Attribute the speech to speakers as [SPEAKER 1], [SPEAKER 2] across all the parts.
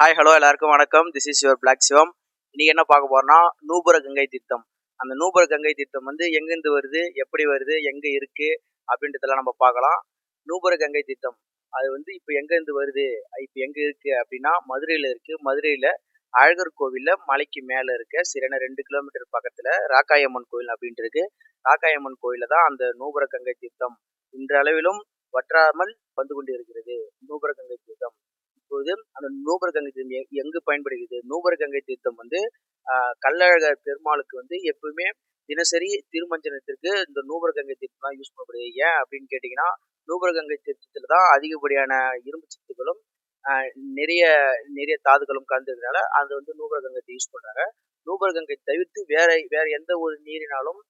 [SPEAKER 1] Hi hello எல்லாருக்கும் வணக்கம். This is your blog Shivam இன்றைக்கி என்ன பார்க்க போகிறோன்னா நூபுர கங்கை தீர்த்தம். அந்த நூபுர கங்கை தீர்த்தம் வந்து எங்கேருந்து வருது எப்படி வருது எங்கே இருக்குது அப்படின்றதெல்லாம் நம்ம பார்க்கலாம். நூபுர கங்கை தீர்த்தம் அது வந்து இப்போ எங்கேருந்து வருது இப்போ எங்கே இருக்குது அப்படின்னா மதுரையில் இருக்குது மதுரையில் அழகர் கோவிலில் மலைக்கு மேலே இருக்க சிறன ரெண்டு கிலோமீட்டர் பக்கத்தில் ராக்காயம்மன் கோவில் அப்படின்ட்டு இருக்கு. ராக்காயம்மன் கோயிலில் தான் அந்த நூபுர கங்கை தீர்த்தம் இன்றளவிலும் வற்றாமல் வந்து கொண்டு இருக்கிறது நூபுர கங்கை தீர்த்தம். பொழுது அந்த நூபர் கங்கை தீர்த்தம் எ- எங்கு பயன்படுகிறது? நூபர் கங்கை தீர்த்தம் வந்து கள்ளழகர் பெருமாளுக்கு வந்து எப்பவுமே தினசரி திருமஞ்சனத்திற்கு இந்த நூபர் கங்கை தீர்த்தம் தான் யூஸ் பண்ணப்படுது. ஏன் அப்படின்னு கேட்டிங்கன்னா நூபர் கங்கை தீர்த்தத்தில் தான் அதிகப்படியான இரும்பு சத்துக்களும் நிறைய நிறைய தாதுகளும் கலந்துக்கிறதுனால அது வந்து நூபர் கங்கத்தை யூஸ் பண்ணுறாங்க நூபர் கங்கை தவிர்த்து வேற வேற எந்த ஒரு நீரினாலும்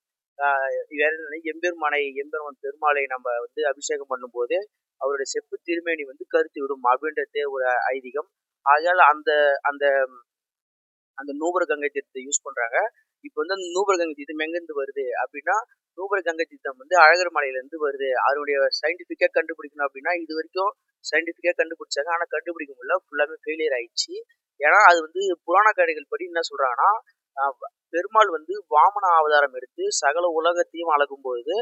[SPEAKER 1] வேற என்ன, எம்பெருமானை எம்பெருமான் பெருமாளை நம்ம வந்து அபிஷேகம் பண்ணும்போது அவருடைய செப்பு திருமேனி வந்து கருத்து விடும் அப்படின்றதே ஒரு ஐதீகம். ஆகையால் அந்த அந்த அந்த நூபுர கங்கை தீர்த்தத்தை யூஸ் பண்றாங்க. இப்போ வந்து அந்த நூபுர கங்கை தீர்த்தம் எங்கேருந்து வருது அப்படின்னா நூபுர கங்கை தீர்த்தம் வந்து அழகர் மலையிலேருந்து வருது. அதனுடைய சயின்டிஃபிக்காக கண்டுபிடிக்கணும் அப்படின்னா இது வரைக்கும் சயின்டிஃபிக்காக கண்டுபிடிச்சாங்க. ஆனால் கண்டுபிடிக்க முடியல. ஃபுல்லாமே ஃபெயிலியர் ஆயிடுச்சு. ஏன்னா அது வந்து புராண கதைகள் படி என்ன சொல்றாங்கன்னா பெருமாள் வந்து வாமன அவதாரம் எடுத்து சகல உலகத்தையும் அழகும் பொழுது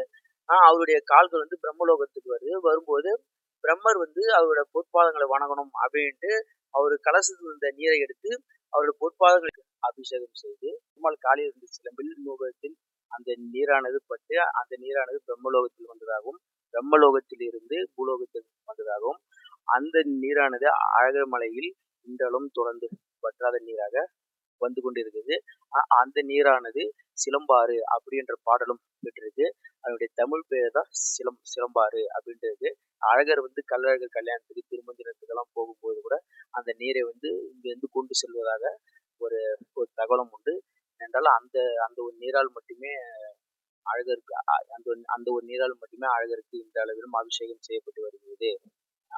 [SPEAKER 1] அவருடைய கால்கள் வந்து பிரம்மலோகத்துக்கு வருது. வரும்போது பிரம்மர் வந்து அவரோட பொற்பாதங்களை வணங்கணும் அப்படின்ட்டு அவர் கலசத்தில் இருந்த நீரை எடுத்து அவரோட பொற்பாதங்களுக்கு அபிஷேகம் செய்து பெருமாள் காலில் இருந்த சிலம்பில் நூபத்தில் அந்த நீரானது பட்டு அந்த நீரானது பிரம்மலோகத்தில் வந்ததாகவும் பிரம்மலோகத்தில் இருந்து பூலோகத்தில் வந்ததாகவும் அந்த நீரானது அழகர் மலையில் இன்றளவும் தொடர்ந்து வற்றாத நீராக வந்து கொண்டிருக்குது. அந்த நீரானது சிலம்பாறு அப்படின்ற பாடலும் பெற்றிருக்கு. அதனுடைய தமிழ் பேர் தான் சிலம் சிலம்பாறு அப்படின்றது. அழகர் வந்து கள்ளழகர் கல்யாணத்துக்கு திருமஞ்சனத்துக்கெல்லாம் போகும்போது கூட அந்த நீரை வந்து இங்கேருந்து கொண்டு செல்வதாக ஒரு ஒரு தகவலும் உண்டு. என்றால் அந்த அந்த ஒரு நீரால் மட்டுமே அழகருக்கு அ- அந்த அந்த ஒரு நீரால் மட்டுமே அழகருக்கு இந்த அளவிலும் அபிஷேகம் செய்யப்பட்டு வருகிறது.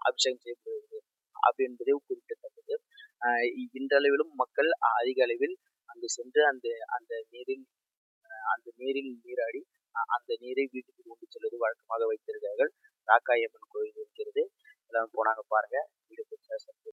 [SPEAKER 1] அபிஷேகம் செய்யப்படுகிறது வருகிறது அப்படி குறிப்பிடத்தக்கது இன்றளவிலும் மக்கள் அதிக அளவில் அங்கு சென்று அந்த அந்த நீரில் அந்த நீரில் நீராடி அந்த நீரை வீட்டுக்கு கொண்டு செல்வது வழக்கமாக வைத்திருக்கிறார்கள். ராக்காயம்மன் கோயில் இருக்கிறது. எல்லாம் போனாங்க பாருங்க.